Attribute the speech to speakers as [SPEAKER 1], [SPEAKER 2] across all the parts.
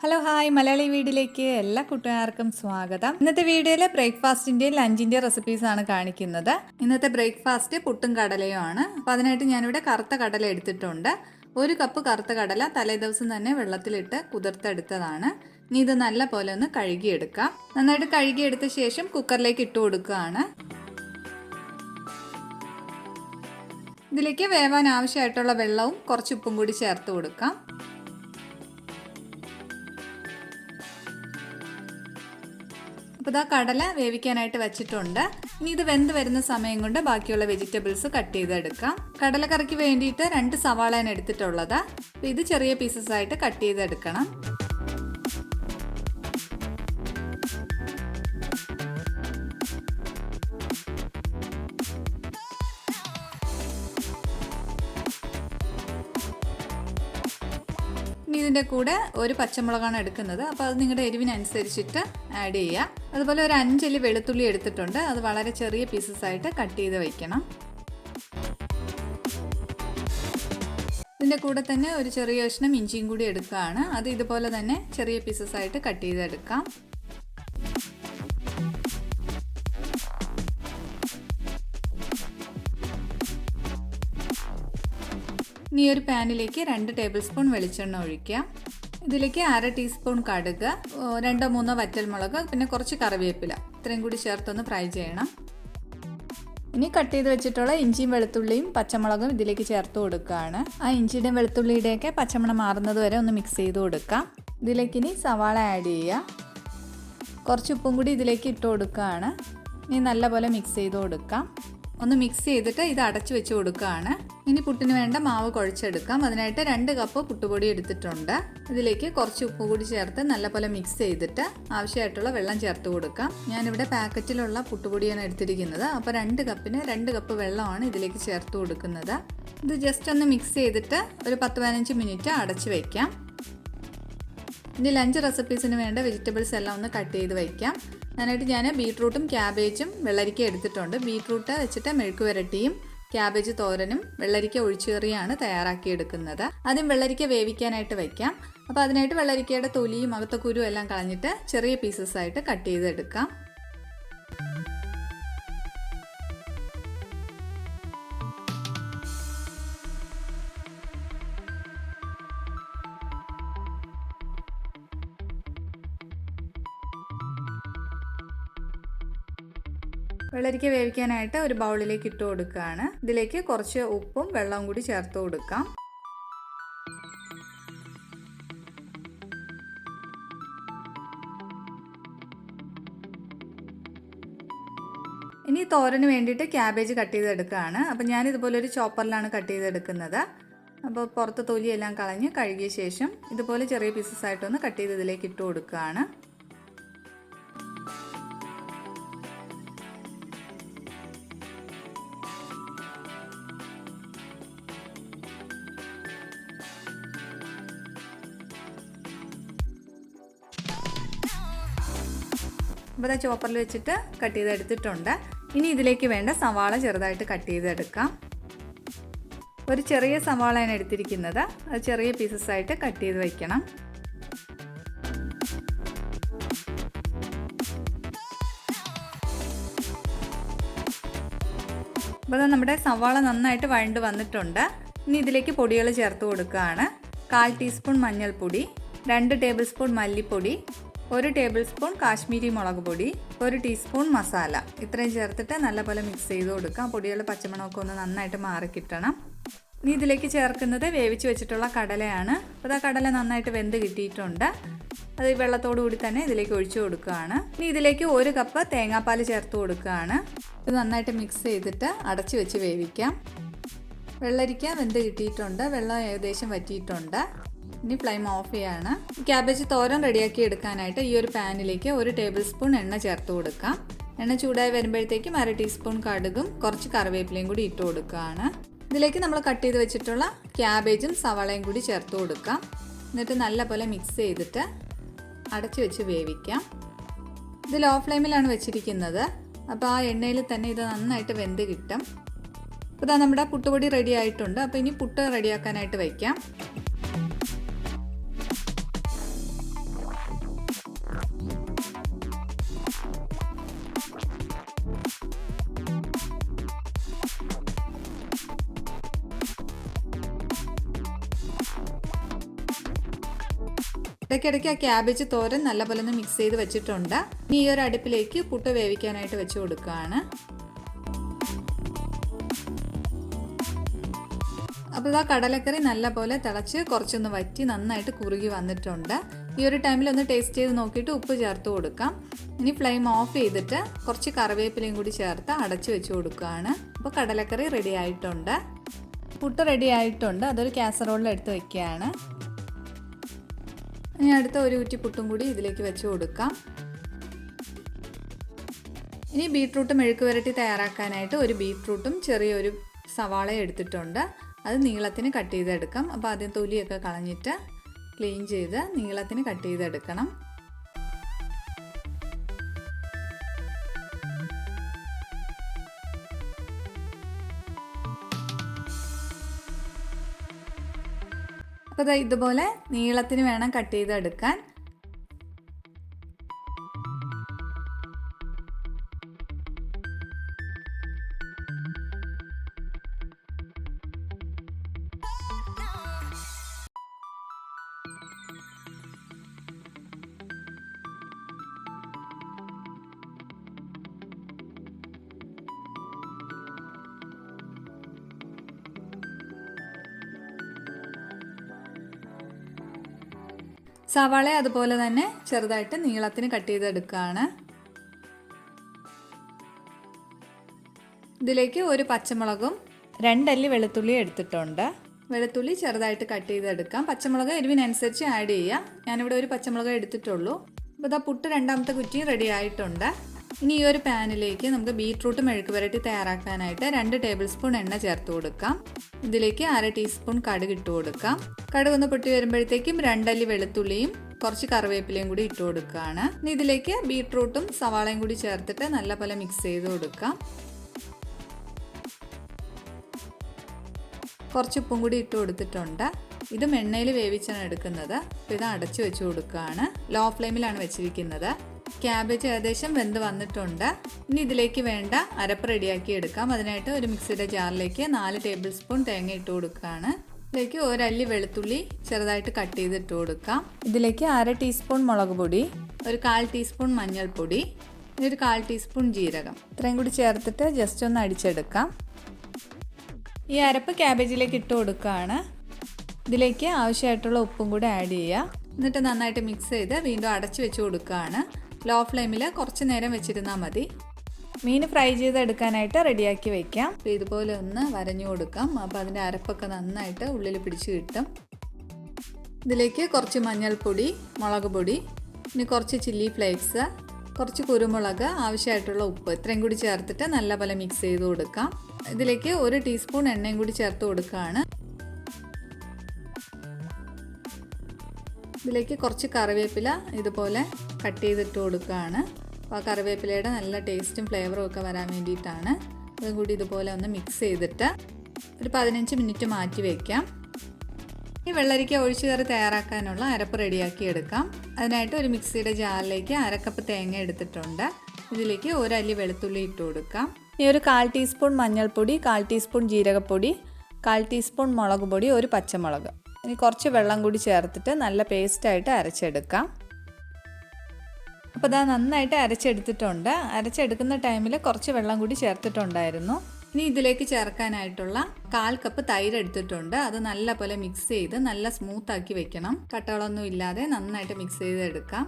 [SPEAKER 1] Hello hi Malayali വീഡിയോയിലേക്ക് എല്ലാ കൂട്ടുകാർക്കും സ്വാഗതം. ഇന്നത്തെ വീഡിയോയിൽ ബ്രേക്ക്ഫാസ്റ്റിന്റെ ലഞ്ചിന്റെ റെസിപ്പീസ് ആണ് കാണിക്കുന്നത്. ഇന്നത്തെ ബ്രേക്ക്ഫാസ്റ്റ് പുട്ടും കടലയും ആണ്. അപ്പോൾ അതിനായിട്ട് ഞാനിവിടെ കറുത്ത കടല എടുത്തിട്ടുണ്ട്. ഒരു കപ്പ് കറുത്ത കടല തലേ ദിവസം തന്നെ വെള്ളത്തിലിട്ട് കുതിർത്തെടുത്തതാണ്. ഇനി ഇത് നല്ല പോലെ ഒന്ന് കഴുകിയെടുക്കാം. നന്നായിട്ട് കഴുകിയെടുത്ത ശേഷം കുക്കറിലേക്ക് ഇട്ട് കൊടുക്കുകയാണ്. ഇതിലേക്ക് വേവാൻ ആവശ്യമായിട്ടുള്ള വെള്ളവും കുറച്ച് ഉപ്പും കൂടി ചേർത്ത് കൊടുക്കാം. അപ്പോൾ ഇതാ കടല വേവിക്കാനായിട്ട് വെച്ചിട്ടുണ്ട്. ഇനി ഇത് വെന്ത് വരുന്ന സമയം കൊണ്ട് ബാക്കിയുള്ള വെജിറ്റബിൾസ് കട്ട് ചെയ്തെടുക്കാം. കടലക്കറിക്ക് വേണ്ടിയിട്ട് രണ്ട് സവാളയാണ് എടുത്തിട്ടുള്ളത്. ഇത് ചെറിയ പീസസ് ആയിട്ട് കട്ട് ചെയ്തെടുക്കണം. ഇതിന്റെ കൂടെ ഒരു പച്ചമുളകാണ് എടുക്കുന്നത്. അപ്പോൾ അത് നിങ്ങളുടെ എരിവിനനുസരിച്ചിട്ട് ആഡ് ചെയ്യുക അതുപോലെ ഒരു അഞ്ചലി വെളുത്തുള്ളി എടുത്തിട്ടുണ്ട്. അത് വളരെ ചെറിയ പീസസ് ആയിട്ട് കട്ട് ചെയ്ത് വയ്ക്കണം ഇതിന്റെ കൂടെ തന്നെ ഒരു ചെറിയ കഷ്ണം ഇഞ്ചിയും കൂടി എടുക്കുകയാണ്. അത് ഇതുപോലെ തന്നെ ചെറിയ പീസസ് ആയിട്ട് കട്ട് ചെയ്തെടുക്കാം. ഇനി ഒരു പാനിലേക്ക് രണ്ട് ടേബിൾ സ്പൂൺ വെളിച്ചെണ്ണ ഒഴിക്കാം. ഇതിലേക്ക് അര ടീസ്പൂൺ കടുക് രണ്ടോ മൂന്നോ വറ്റൽമുളക് പിന്നെ കുറച്ച് കറിവേപ്പില. ഇത്രയും കൂടി ചേർത്തൊന്ന് ഫ്രൈ ചെയ്യണം. ഇനി കട്ട് ചെയ്ത് വെച്ചിട്ടുള്ള ഇഞ്ചിയും വെളുത്തുള്ളിയും പച്ചമുളകും ഇതിലേക്ക് ചേർത്ത് കൊടുക്കുകയാണ് ആ ഇഞ്ചിയുടെയും വെളുത്തുള്ളിയുടെയൊക്കെ പച്ചമണം മാറുന്നത് വരെ ഒന്ന് മിക്സ് ചെയ്ത് കൊടുക്കാം. ഇതിലേക്ക് ഇനി സവാള ആഡ് ചെയ്യുക കുറച്ച് ഉപ്പും കൂടി ഇതിലേക്ക് ഇട്ട് കൊടുക്കുകയാണ് ഇനി നല്ലപോലെ മിക്സ് ചെയ്ത് കൊടുക്കാം. ഒന്ന് മിക്സ് ചെയ്തിട്ട് ഇത് അടച്ചു വെച്ച് കൊടുക്കുകയാണ് ഇനി പുട്ടിന് വേണ്ട മാവ് കുഴച്ചെടുക്കാം. അതിനായിട്ട് രണ്ട് കപ്പ് പുട്ടുപൊടി എടുത്തിട്ടുണ്ട്. ഇതിലേക്ക് കുറച്ച് ഉപ്പ് കൂടി ചേർത്ത് നല്ലപോലെ മിക്സ് ചെയ്തിട്ട് ആവശ്യമായിട്ടുള്ള വെള്ളം ചേർത്ത് കൊടുക്കാം. ഞാനിവിടെ പാക്കറ്റിലുള്ള പുട്ടുപൊടിയാണ് എടുത്തിരിക്കുന്നത്. അപ്പോൾ രണ്ട് കപ്പിന് രണ്ട് കപ്പ് വെള്ളമാണ് ഇതിലേക്ക് ചേർത്ത് കൊടുക്കുന്നത്. ഇത് ജസ്റ്റ് ഒന്ന് മിക്സ് ചെയ്തിട്ട് ഒരു പത്ത് പതിനഞ്ച് മിനിറ്റ് അടച്ച് വയ്ക്കാം ഇനി ലഞ്ച് റെസിപ്പീസിന് വേണ്ട വെജിറ്റബിൾസ് എല്ലാം ഒന്ന് കട്ട് ചെയ്ത് വയ്ക്കാം അതിനായിട്ട് ഞാൻ ബീട്രൂട്ടും ക്യാബേജും വെള്ളരിക്ക എടുത്തിട്ടുണ്ട്. ബീട്രൂട്ട് വെച്ചിട്ട് മെഴുക്ക് വരട്ടിയും ക്യാബേജ് തോരനും വെള്ളരിക്ക ഒഴിച്ചുകറിയാണ് തയ്യാറാക്കിയെടുക്കുന്നത്. ആദ്യം വെള്ളരിക്ക വേവിക്കാനായിട്ട് വയ്ക്കാം അപ്പോൾ അതിനായിട്ട് വെള്ളരിക്കയുടെ തൊലിയും അകത്തക്കുരുവും എല്ലാം കളഞ്ഞിട്ട് ചെറിയ പീസസ് ആയിട്ട് കട്ട് ചെയ്തെടുക്കാം. വെള്ളരിക്ക വേവിക്കാനായിട്ട് ഒരു ബൗളിലേക്ക് ഇട്ട് കൊടുക്കുകയാണ്. ഇതിലേക്ക് കുറച്ച് ഉപ്പും വെള്ളവും കൂടി ചേർത്ത് കൊടുക്കാം. ഇനി തോരന് വേണ്ടിയിട്ട് ക്യാബേജ് കട്ട് ചെയ്തെടുക്കുകയാണ്. അപ്പം ഞാൻ ഇതുപോലെ ഒരു ചോപ്പറിലാണ് കട്ട് ചെയ്തെടുക്കുന്നത്. അപ്പോൾ പുറത്ത് തൊലിയെല്ലാം കളഞ്ഞ് കഴുകിയ ശേഷം ഇതുപോലെ ചെറിയ പീസസ് ആയിട്ടൊന്ന് കട്ട് ചെയ്ത് ഇതിലേക്ക് ഇട്ട് കൊടുക്കുകയാണ്. അപ്പോൾ അത് ചോപ്പറിൽ വെച്ചിട്ട് കട്ട് ചെയ്തെടുത്തിട്ടുണ്ട്. ഇനി ഇതിലേക്ക് വേണ്ട സവാള ചെറുതായിട്ട് കട്ട് ചെയ്തെടുക്കാം. ഒരു ചെറിയ സവാളയാണ് എടുത്തിരിക്കുന്നത്. അത് ചെറിയ പീസസ് ആയിട്ട് കട്ട് ചെയ്ത് വയ്ക്കണം അപ്പോൾ നമ്മുടെ സവാള നന്നായിട്ട് വഴണ്ട് വന്നിട്ടുണ്ട്. ഇനി ഇതിലേക്ക് പൊടികൾ ചേർത്ത് കൊടുക്കുകയാണ്. കാൽ ടീസ്പൂൺ മഞ്ഞൾപ്പൊടി രണ്ട് ടേബിൾ സ്പൂൺ മല്ലിപ്പൊടി ഒരു ടേബിൾ സ്പൂൺ കാശ്മീരി മുളക് പൊടി ഒരു ടീസ്പൂൺ മസാല ഇത്രയും ചേർത്തിട്ട് നല്ലപോലെ മിക്സ് ചെയ്ത് കൊടുക്കാം. പൊടിയുള്ള പച്ചമണമൊക്കെ ഒന്ന് നന്നായിട്ട് മാറി കിട്ടണം. ഇനി ഇതിലേക്ക് ചേർക്കുന്നത് വേവിച്ച് വെച്ചിട്ടുള്ള കടലയാണ്. അപ്പോൾ ആ കടല നന്നായിട്ട് വെന്ത് കിട്ടിയിട്ടുണ്ട്. അത് വെള്ളത്തോടു കൂടി തന്നെ ഇതിലേക്ക് ഒഴിച്ചു കൊടുക്കുകയാണ്. ഇനി ഇതിലേക്ക് ഒരു കപ്പ് തേങ്ങാപ്പാൽ ചേർത്ത് കൊടുക്കുകയാണ്. ഇത് നന്നായിട്ട് മിക്സ് ചെയ്തിട്ട് അടച്ചു വെച്ച് വേവിക്കാം. വെള്ളരിക്ക വെന്ത് കിട്ടിയിട്ടുണ്ട്. വെള്ളം ഏകദേശം വറ്റിയിട്ടുണ്ട്. ഇനി ഫ്ലെയിം ഓഫ് ചെയ്യാണ്. ക്യാബേജ് തോരൻ റെഡിയാക്കി എടുക്കാനായിട്ട് ഈ ഒരു പാനിലേക്ക് ഒരു ടേബിൾ സ്പൂൺ എണ്ണ ചേർത്ത് കൊടുക്കാം. എണ്ണ ചൂടായി വരുമ്പോഴത്തേക്കും അര ടീസ്പൂൺ കടുകും കുറച്ച് കറിവേപ്പിലയും കൂടി ഇട്ട് കൊടുക്കുകയാണ്. ഇതിലേക്ക് നമ്മൾ കട്ട് ചെയ്ത് വെച്ചിട്ടുള്ള ക്യാബേജും സവാളയും കൂടി ചേർത്ത് കൊടുക്കാം. എന്നിട്ട് നല്ലപോലെ മിക്സ് ചെയ്തിട്ട് അടച്ചു വെച്ച് വേവിക്കാം. ഇത് ലോ ഫ്ലെയിമിലാണ് വെച്ചിരിക്കുന്നത്. അപ്പോൾ ആ എണ്ണയിൽ തന്നെ ഇത് നന്നായിട്ട് വെന്ത് കിട്ടും. അപ്പോൾ ഇതാ നമ്മുടെ പുട്ടുപൊടി റെഡി ആയിട്ടുണ്ട്. അപ്പോൾ ഇനി പുട്ട് റെഡിയാക്കാനായിട്ട് വയ്ക്കാം ഇടയ്ക്കിടയ്ക്ക് ആ ക്യാബേജ് തോരൻ നല്ലപോലെ ഒന്ന് മിക്സ് ചെയ്ത് വെച്ചിട്ടുണ്ട്. ഇനി ഈ ഒരു അടുപ്പിലേക്ക് പുട്ട് വേവിക്കാനായിട്ട് വെച്ച് കൊടുക്കുകയാണ് അപ്പോൾ ഇതാ കടലക്കറി നല്ലപോലെ തിളച്ച് കുറച്ചൊന്ന് വറ്റി നന്നായിട്ട് കുറുകി വന്നിട്ടുണ്ട്. ഈ ഒരു ടൈമിൽ ഒന്ന് ടേസ്റ്റ് ചെയ്ത് നോക്കിയിട്ട് ഉപ്പ് ചേർത്ത് കൊടുക്കാം. ഇനി ഫ്ലെയിം ഓഫ് ചെയ്തിട്ട് കുറച്ച് കറിവേപ്പിലയും കൂടി ചേർത്ത് അടച്ചു വെച്ച് കൊടുക്കുകയാണ് അപ്പോൾ കടലക്കറി റെഡി ആയിട്ടുണ്ട്. പുട്ട് റെഡി ആയിട്ടുണ്ട്. അതൊരു കാസറോളിൽ എടുത്ത് വെക്കുകയാണ്. ഇനി അടുത്ത ഒരു കുറ്റി പുട്ടും കൂടി ഇതിലേക്ക് വെച്ച് കൊടുക്കാം. ഇനി ബീട്രൂട്ട് മെഴുക്ക് വരട്ടി തയ്യാറാക്കാനായിട്ട് ഒരു ബീട്രൂട്ടും ചെറിയൊരു സവാളയും എടുത്തിട്ടുണ്ട്. അത് നീളത്തിന് കട്ട് ചെയ്തെടുക്കാം. അപ്പോൾ ആദ്യം തൊലിയൊക്കെ കളഞ്ഞിട്ട് ക്ലീൻ ചെയ്ത് നീളത്തിന് കട്ട് ചെയ്തെടുക്കണം. അപ്പോൾ ഇതുപോലെ നീളത്തിന് വേണം കട്ട് ചെയ്തെടുക്കാൻ. സവാള അതുപോലെ തന്നെ ചെറുതായിട്ട് നീളത്തിന് കട്ട് ചെയ്തെടുക്കുകയാണ്. ഇതിലേക്ക് ഒരു പച്ചമുളകും രണ്ടല്ലി വെളുത്തുള്ളി എടുത്തിട്ടുണ്ട്. വെളുത്തുള്ളി ചെറുതായിട്ട് കട്ട് ചെയ്തെടുക്കാം. പച്ചമുളക് എരിവിനനുസരിച്ച് ആഡ് ചെയ്യാം. ഞാനിവിടെ ഒരു പച്ചമുളക് എടുത്തിട്ടുള്ളൂ. അപ്പോൾ ഇതാ പുട്ട് രണ്ടാമത്തെ കുറ്റി റെഡി ആയിട്ടുണ്ട്. ഇനി ഈ ഒരു പാനിലേക്ക് നമുക്ക് ബീട്രൂട്ട് മെഴുക്ക് പുരട്ടി തയ്യാറാക്കാനായിട്ട് രണ്ട് ടേബിൾ സ്പൂൺ എണ്ണ ചേർത്ത് കൊടുക്കാം. ഇതിലേക്ക് അര ടീസ്പൂൺ കടുക് ഇട്ട് കൊടുക്കാം. കടുക് ഒന്ന് പൊട്ടി വരുമ്പോഴത്തേക്കും രണ്ടല്ലി വെളുത്തുള്ളിയും കുറച്ച് കറിവേപ്പിലയും കൂടി ഇട്ട് കൊടുക്കുകയാണ്. ഇനി ഇതിലേക്ക് ബീട്രൂട്ടും സവാളയും കൂടി ചേർത്തിട്ട് നല്ല പോലെ മിക്സ് ചെയ്ത് കൊടുക്കാം. കുറച്ച് ഉപ്പും കൂടി ഇട്ട് കൊടുത്തിട്ടുണ്ട്. ഇതും എണ്ണയിൽ വേവിച്ചാണ് എടുക്കുന്നത്. അപ്പോൾ ഇത് അടച്ചു വെച്ച് കൊടുക്കുകയാണ്. ലോ ഫ്ലെയിമിലാണ് വെച്ചിരിക്കുന്നത്. ക്യാബേജ് ഏകദേശം വെന്ത് വന്നിട്ടുണ്ട്. ഇനി ഇതിലേക്ക് വേണ്ട അരപ്പ് റെഡിയാക്കി എടുക്കാം. അതിനായിട്ട് ഒരു മിക്സിയുടെ ജാറിലേക്ക് നാല് ടേബിൾ സ്പൂൺ തേങ്ങ ഇട്ട് കൊടുക്കുകയാണ്. ഇതിലേക്ക് ഒരല്ലി വെളുത്തുള്ളി ചെറുതായിട്ട് കട്ട് ചെയ്തിട്ട് കൊടുക്കാം. ഇതിലേക്ക് അര ടീസ്പൂൺ മുളക് പൊടി ഒരു കാൽ ടീസ്പൂൺ മഞ്ഞൾപ്പൊടി ഒരു കാൽ ടീസ്പൂൺ ജീരകം. ഇത്രയും കൂടി ചേർത്തിട്ട് ജസ്റ്റ് ഒന്ന് അടിച്ചെടുക്കാം. ഈ അരപ്പ് ക്യാബേജിലേക്ക് ഇട്ട് കൊടുക്കുകയാണ്. ഇതിലേക്ക് ആവശ്യമായിട്ടുള്ള ഉപ്പും കൂടി ആഡ് ചെയ്യുക. എന്നിട്ട് നന്നായിട്ട് മിക്സ് ചെയ്ത് വീണ്ടും അടച്ചു വെച്ച് കൊടുക്കുകയാണ്. ലോ ഫ്ലെയിമിൽ കുറച്ച് നേരം വെച്ചിരുന്നാൽ മതി. മീൻ ഫ്രൈ ചെയ്തെടുക്കാനായിട്ട് റെഡിയാക്കി വയ്ക്കാം അപ്പോൾ ഇതുപോലെ ഒന്ന് വരഞ്ഞു കൊടുക്കാം. അപ്പോൾ അതിന്റെ അരപ്പൊക്കെ നന്നായിട്ട് ഉള്ളിൽ പിടിച്ച് കിട്ടും. ഇതിലേക്ക് കുറച്ച് മഞ്ഞൾപ്പൊടി മുളക് പൊടി പിന്നെ കുറച്ച് ചില്ലി ഫ്ലേക്സ് കുറച്ച് കുരുമുളക് ആവശ്യമായിട്ടുള്ള ഉപ്പ് ഇത്രയും കൂടി ചേർത്തിട്ട് നല്ല പോലെ മിക്സ് ചെയ്ത് കൊടുക്കാം. ഇതിലേക്ക് ഒരു ടീസ്പൂൺ എണ്ണയും കൂടി ചേർത്ത് കൊടുക്കുകയാണ്. ഇതിലേക്ക് കുറച്ച് കറിവേപ്പില ഇതുപോലെ കട്ട് ചെയ്തിട്ട് കൊടുക്കുകയാണ്. അപ്പോൾ ആ കറിവേപ്പിലയുടെ നല്ല ടേസ്റ്റും ഫ്ലേവറും ഒക്കെ വരാൻ വേണ്ടിയിട്ടാണ് അതും കൂടി ഇതുപോലെ ഒന്ന് മിക്സ് ചെയ്തിട്ട് ഒരു പതിനഞ്ച് മിനിറ്റ് മാറ്റി വയ്ക്കാം ഈ വെള്ളരിക്ക ഒഴിച്ചു കറി തയ്യാറാക്കാനുള്ള അരപ്പ് റെഡിയാക്കി എടുക്കാം. അതിനായിട്ട് ഒരു മിക്സിയുടെ ജാറിലേക്ക് അരക്കപ്പ് തേങ്ങ എടുത്തിട്ടുണ്ട്. ഇതിലേക്ക് ഒരല്ലി വെളുത്തുള്ളി ഇട്ട് കൊടുക്കാം. ഈ ഒരു കാൽ ടീസ്പൂൺ മഞ്ഞൾപ്പൊടി കാൽ ടീസ്പൂൺ ജീരകപ്പൊടി കാൽ ടീസ്പൂൺ മുളക് പൊടി ഒരു പച്ചമുളക്. ഇനി കുറച്ച് വെള്ളം കൂടി ചേർത്തിട്ട് നല്ല പേസ്റ്റായിട്ട് അരച്ചെടുക്കാം. അപ്പോൾ ഇതാ നന്നായിട്ട് അരച്ചെടുത്തിട്ടുണ്ട്. അരച്ചെടുക്കുന്ന ടൈമിൽ കുറച്ച് വെള്ളം കൂടി ചേർത്തിട്ടുണ്ടായിരുന്നു. ഇനി ഇതിലേക്ക് ചേർക്കാനായിട്ടുള്ള കാൽ കപ്പ് തൈര് എടുത്തിട്ടുണ്ട്. അത് നല്ല പോലെ മിക്സ് ചെയ്ത് നല്ല സ്മൂത്ത് ആക്കി വെക്കണം. കട്ടകളൊന്നും ഇല്ലാതെ നന്നായിട്ട് മിക്സ് ചെയ്ത് എടുക്കാം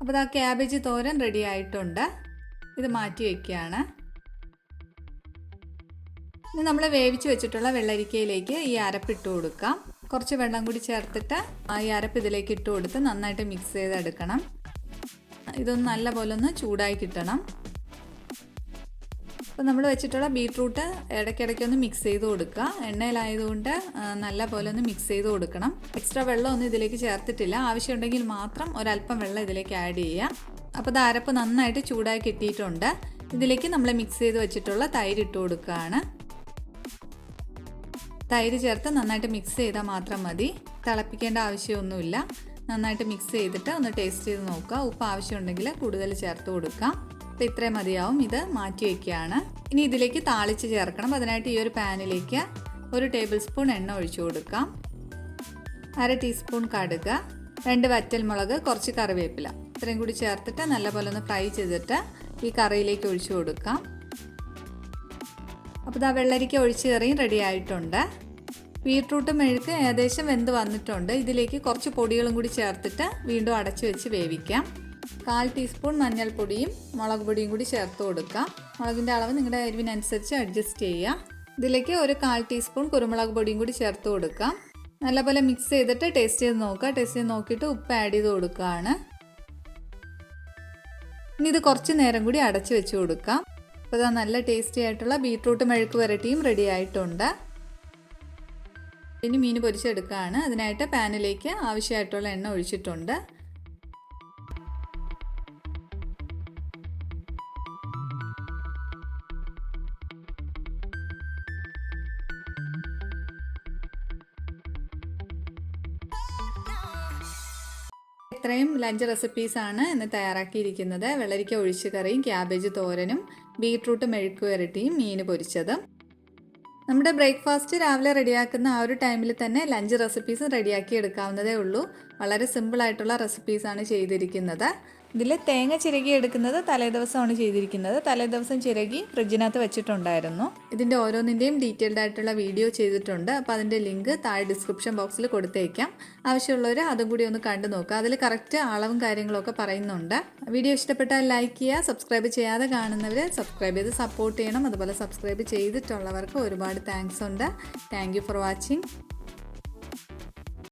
[SPEAKER 1] അപ്പോൾ ഇതാ ക്യാബേജ് തോരൻ റെഡി ആയിട്ടുണ്ട്. ഇത് മാറ്റി വയ്ക്കുകയാണ് ഇനി നമ്മൾ വേവിച്ച് വെച്ചിട്ടുള്ള വെള്ളരിക്കയിലേക്ക് ഈ അരപ്പിട്ട് കൊടുക്കാം. കുറച്ച് വെള്ളം കൂടി ചേർത്തിട്ട് ഈ അരപ്പ് ഇതിലേക്ക് ഇട്ട് കൊടുത്ത് നന്നായിട്ട് മിക്സ് ചെയ്തെടുക്കണം. ഇതൊന്ന് നല്ല പോലെ ഒന്ന് ചൂടായി കിട്ടണം. അപ്പോൾ നമ്മൾ വെച്ചിട്ടുള്ള ബീട്രൂട്ട് ഇടയ്ക്കിടയ്ക്ക് ഒന്ന് മിക്സ് ചെയ്ത് കൊടുക്കുക. എണ്ണയിലായതുകൊണ്ട് നല്ല പോലെ ഒന്ന് മിക്സ് ചെയ്ത് കൊടുക്കണം. എക്സ്ട്രാ വെള്ളം ഒന്നും ഇതിലേക്ക് ചേർത്തിട്ടില്ല. ആവശ്യമുണ്ടെങ്കിൽ മാത്രം ഒരല്പം വെള്ളം ഇതിലേക്ക് ആഡ് ചെയ്യുക. അപ്പോൾ ഇത് അരപ്പ് നന്നായിട്ട് ചൂടായി കിട്ടിയിട്ടുണ്ട്. ഇതിലേക്ക് നമ്മൾ മിക്സ് ചെയ്ത് വെച്ചിട്ടുള്ള തൈര് ഇട്ട് കൊടുക്കുകയാണ്. തൈര് ചേർത്ത് നന്നായിട്ട് മിക്സ് ചെയ്താൽ മാത്രം മതി. തിളപ്പിക്കേണ്ട ആവശ്യമൊന്നുമില്ല. നന്നായിട്ട് മിക്സ് ചെയ്തിട്ട് ഒന്ന് ടേസ്റ്റ് ചെയ്ത് നോക്കുക. ഉപ്പ് ആവശ്യമുണ്ടെങ്കിൽ കൂടുതൽ ചേർത്ത് കൊടുക്കാം. അപ്പോൾ ഇത്രയും മതിയാവും. ഇത് മാറ്റി വയ്ക്കുകയാണ് ഇനി ഇതിലേക്ക് താളിച്ച് ചേർക്കണം. അതിനായിട്ട് ഈ ഒരു പാനിലേക്ക് ഒരു ടേബിൾ സ്പൂൺ എണ്ണ ഒഴിച്ചു കൊടുക്കാം. അര ടീസ്പൂൺ കടുക് രണ്ട് വറ്റൽമുളക് കുറച്ച് കറിവേപ്പില. ഇത്രയും കൂടി ചേർത്തിട്ട് നല്ലപോലെ ഒന്ന് ഫ്രൈ ചെയ്തിട്ട് ഈ കറിയിലേക്ക് ഒഴിച്ചു കൊടുക്കാം. അപ്പോൾ ഇതാ വെള്ളരിക്ക ഒഴിച്ച് കറിയും റെഡി ആയിട്ടുണ്ട്. ബീട്രൂട്ട് മെഴുക്ക് ഏകദേശം വെന്ത് വന്നിട്ടുണ്ട്. ഇതിലേക്ക് കുറച്ച് പൊടികളും കൂടി ചേർത്തിട്ട് വീണ്ടും അടച്ചു വെച്ച് വേവിക്കാം. കാൽ ടീസ്പൂൺ മഞ്ഞൾപ്പൊടിയും മുളക് പൊടിയും കൂടി ചേർത്ത് കൊടുക്കാം. മുളകിന്റെ അളവ് നിങ്ങളുടെ എരിവിനനുസരിച്ച് അഡ്ജസ്റ്റ് ചെയ്യുക ഇതിലേക്ക് ഒരു കാൽ ടീസ്പൂൺ കുരുമുളക് പൊടിയും കൂടി ചേർത്ത് കൊടുക്കാം. നല്ലപോലെ മിക്സ് ചെയ്തിട്ട് ടേസ്റ്റ് ചെയ്ത് നോക്കുക. ടേസ്റ്റ് ചെയ്ത് നോക്കിയിട്ട് ഉപ്പ് ആഡ് ചെയ്ത് കൊടുക്കുകയാണ്. ഇനി ഇത് കുറച്ച് നേരം കൂടി അടച്ചു വെച്ച് കൊടുക്കാം. അപ്പോൾ നല്ല ടേസ്റ്റി ആയിട്ടുള്ള ബീട്രൂട്ട് മെഴുക്ക് വരട്ടിയും റെഡി ആയിട്ടുണ്ട്. ഇനി മീൻ പൊരിച്ചെടുക്കുകയാണ് അതിനായിട്ട് പാനിലേക്ക് ആവശ്യമായിട്ടുള്ള എണ്ണ ഒഴിച്ചിട്ടുണ്ട്. ഇത്രയും ലഞ്ച് റെസിപ്പീസാണ് ഇന്ന് തയ്യാറാക്കിയിരിക്കുന്നത്. വെള്ളരിക്ക ഒഴിച്ചു കറിയും ക്യാബേജ് തോരനും ബീട്രൂട്ട് മെഴുക്കുവരട്ടിയും മീൻ പൊരിച്ചതും. നമ്മുടെ ബ്രേക്ക്ഫാസ്റ്റ് രാവിലെ റെഡിയാക്കുന്ന ആ ഒരു ടൈമിൽ തന്നെ ലഞ്ച് റെസിപ്പീസ് റെഡിയാക്കി എടുക്കാവുന്നതേ ഉള്ളൂ. വളരെ സിമ്പിളായിട്ടുള്ള റെസിപ്പീസാണ് ചെയ്തിരിക്കുന്നത്. ഇതിൽ തേങ്ങ ചിരകി എടുക്കുന്നത് തലേ തലേദിവസമാണ് ചെയ്തിരിക്കുന്നത്. തലേ ദിവസം ചിരകി ഫ്രിഡ്ജിനകത്ത് വെച്ചിട്ടുണ്ടായിരുന്നു. ഇതിന്റെ ഓരോന്നിന്റെയും ഡീറ്റെയിൽഡ് ആയിട്ടുള്ള വീഡിയോ ചെയ്തിട്ടുണ്ട്. അപ്പോൾ അതിന്റെ ലിങ്ക് താഴെ ഡിസ്ക്രിപ്ഷൻ ബോക്സിൽ കൊടുത്തേക്കാം. ആവശ്യമുള്ളവർ അതും കൂടി ഒന്ന് കണ്ടു നോക്കുക അതിൽ കറക്റ്റ് അളവും കാര്യങ്ങളൊക്കെ പറയുന്നുണ്ട്. വീഡിയോ ഇഷ്ടപ്പെട്ടാൽ ലൈക്ക് ചെയ്യുക സബ്സ്ക്രൈബ് ചെയ്യാതെ കാണുന്നവർ സബ്സ്ക്രൈബ് ചെയ്ത് സപ്പോർട്ട് ചെയ്യണം. അതുപോലെ സബ്സ്ക്രൈബ് ചെയ്തിട്ടുള്ളവർക്ക് ഒരുപാട് താങ്ക്സ് ഉണ്ട്. Thank for watching.